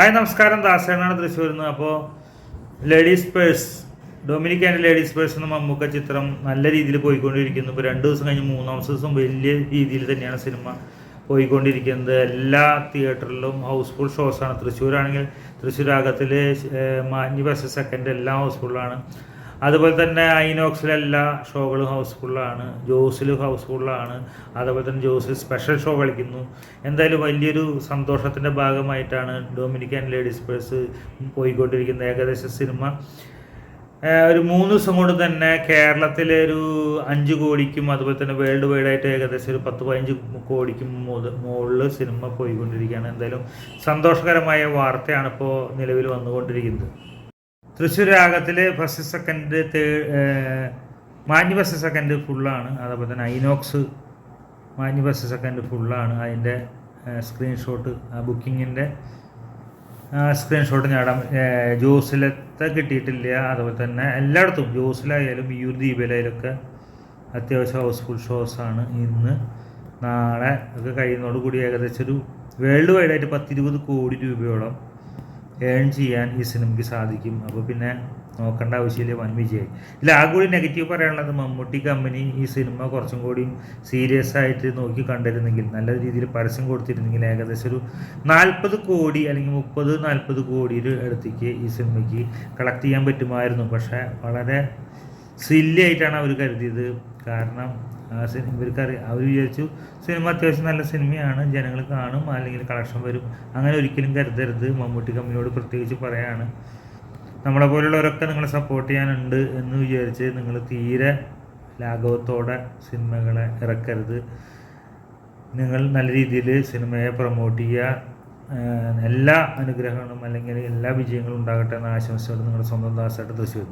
Hi നമസ്കാരം. ദാസേനാണ് തൃശ്ശൂരിൽ നിന്ന്. അപ്പോൾ ladies purse Dominic and ladies purse എന്ന മമ്മൂക്ക ചിത്രം നല്ല രീതിയിൽ പോയിക്കൊണ്ടിരിക്കുന്നു. ഇപ്പോൾ രണ്ട് ദിവസം കഴിഞ്ഞ് മൂന്നാം ദിവസം വലിയ രീതിയിൽ തന്നെയാണ് സിനിമ പോയിക്കൊണ്ടിരിക്കുന്നത്. എല്ലാ തിയേറ്ററിലും ഹൗസ്ഫുൾ ഷോസാണ്. തൃശ്ശൂരാണെങ്കിൽ തൃശ്ശൂരാഗത്തിൽ മാന്യ ബസ് സെക്കൻഡ് എല്ലാം ഹൗസ്ഫുള്ളാണ്. അതുപോലെ തന്നെ ഐനോക്സിലല്ല ഷോകളും ഹൗസ്ഫുള്ളാണ് ജോസിൽ ഹൗസ്ഫുള്ളാണ് അതുപോലെ തന്നെ ജോസിൽ സ്പെഷ്യൽ ഷോ കളിക്കുന്നു. എന്തായാലും വലിയൊരു സന്തോഷത്തിന്റെ ഭാഗമായിട്ടാണ് ഡൊമിനിക്കൻ ലേഡീസ് പേഴ്സ് പോയിക്കൊണ്ടിരിക്കുന്ന ഏകദേശ സിനിമ. ഒരു മൂന്ന് ദിവസം കൊണ്ട് തന്നെ കേരളത്തിലെ ഒരു അഞ്ച് കോടിക്കും അതുപോലെ തന്നെ വേൾഡ് വൈഡ് ആയിട്ട് ഏകദേശം ഒരു പത്ത് പതിനഞ്ച് കോടിക്കും മുകളിൽ സിനിമ പോയിക്കൊണ്ടിരിക്കുകയാണ്. എന്തായാലും സന്തോഷകരമായ വാർത്തയാണ് ഇപ്പോൾ നിലവിൽ വന്നുകൊണ്ടിരിക്കുന്നത്. തൃശ്ശൂർ രാഗത്തിൽ ഫസ്റ്റ് സെക്കൻഡ് തേ മാന്യ ഫസ്റ്റ് സെക്കൻഡ് ഫുള്ളാണ്. അതേപോലെ തന്നെ ഐനോക്സ് മാന്യ ഫസ്റ്റ് സെക്കൻഡ് ഫുള്ളാണ്. അതിന്റെ സ്ക്രീൻഷോട്ട് ആ ബുക്കിങ്ങിന്റെ സ്ക്രീൻഷോട്ട് ഏഹ് ജോസിലത്തെ കിട്ടിയിട്ടില്ല. അതുപോലെ തന്നെ എല്ലായിടത്തും ജോസിലായാലും ബിയൂർ ദ്വീപിലായാലൊക്കെ അത്യാവശ്യം ഹൗസ്ഫുൾ ഷോസാണ് ഇന്ന്. നാളെ ഒക്കെ കഴിയുന്നതോടുകൂടി ഏകദേശം ഒരു വേൾഡ് വൈഡായിട്ട് പത്തിരുപത് കോടി രൂപയോളം ഏൺ ചെയ്യാൻ ഈ സിനിമയ്ക്ക് സാധിക്കും. അപ്പോൾ പിന്നെ നോക്കേണ്ട ആവശ്യമില്ല വൻ വിജയമായി ഇതിൽ ആ കൂടി നെഗറ്റീവ് പറയാനുള്ളത് മമ്മൂട്ടി കമ്പനി ഈ സിനിമ കുറച്ചും കൂടി സീരിയസ് ആയിട്ട് നോക്കി കണ്ടിരുന്നെങ്കിൽ നല്ല രീതിയിൽ പരസ്യം കൊടുത്തിരുന്നെങ്കിൽ ഏകദേശം ഒരു നാൽപ്പത് കോടി അല്ലെങ്കിൽ മുപ്പത് നാൽപ്പത് കോടിയുടെ അടുത്തേക്ക് ഈ സിനിമയ്ക്ക് കളക്ട് ചെയ്യാൻ പറ്റുമായിരുന്നു. പക്ഷേ വളരെ സില്ലി ആയിട്ടാണ് അവർ കരുതിയത്. കാരണം സിനിമ ഇവർക്കറി അവർ വിചാരിച്ചു സിനിമ അത്യാവശ്യം നല്ല സിനിമയാണ് ജനങ്ങൾ കാണും അല്ലെങ്കിൽ കളക്ഷൻ വരും. അങ്ങനെ ഒരിക്കലും കരുതരുത്. മമ്മൂട്ടി കമ്പനിയോട് പ്രത്യേകിച്ച് പറയാണ്. നമ്മളെ പോലുള്ളവരൊക്കെ നിങ്ങളെ സപ്പോർട്ട് ചെയ്യാനുണ്ട് എന്ന് വിചാരിച്ച് നിങ്ങൾ തീരെ ലാഘവത്തോടെ സിനിമകളെ ഇറക്കരുത്. നിങ്ങൾ നല്ല രീതിയിൽ സിനിമയെ പ്രൊമോട്ട് ചെയ്യുക. എല്ലാ അനുഗ്രഹങ്ങളും അല്ലെങ്കിൽ എല്ലാ വിജയങ്ങളും ഉണ്ടാകട്ടെ എന്ന ആശംസയോട് നിങ്ങളുടെ സ്വന്തം ദാസായിട്ട് തൃശ്ശൂർ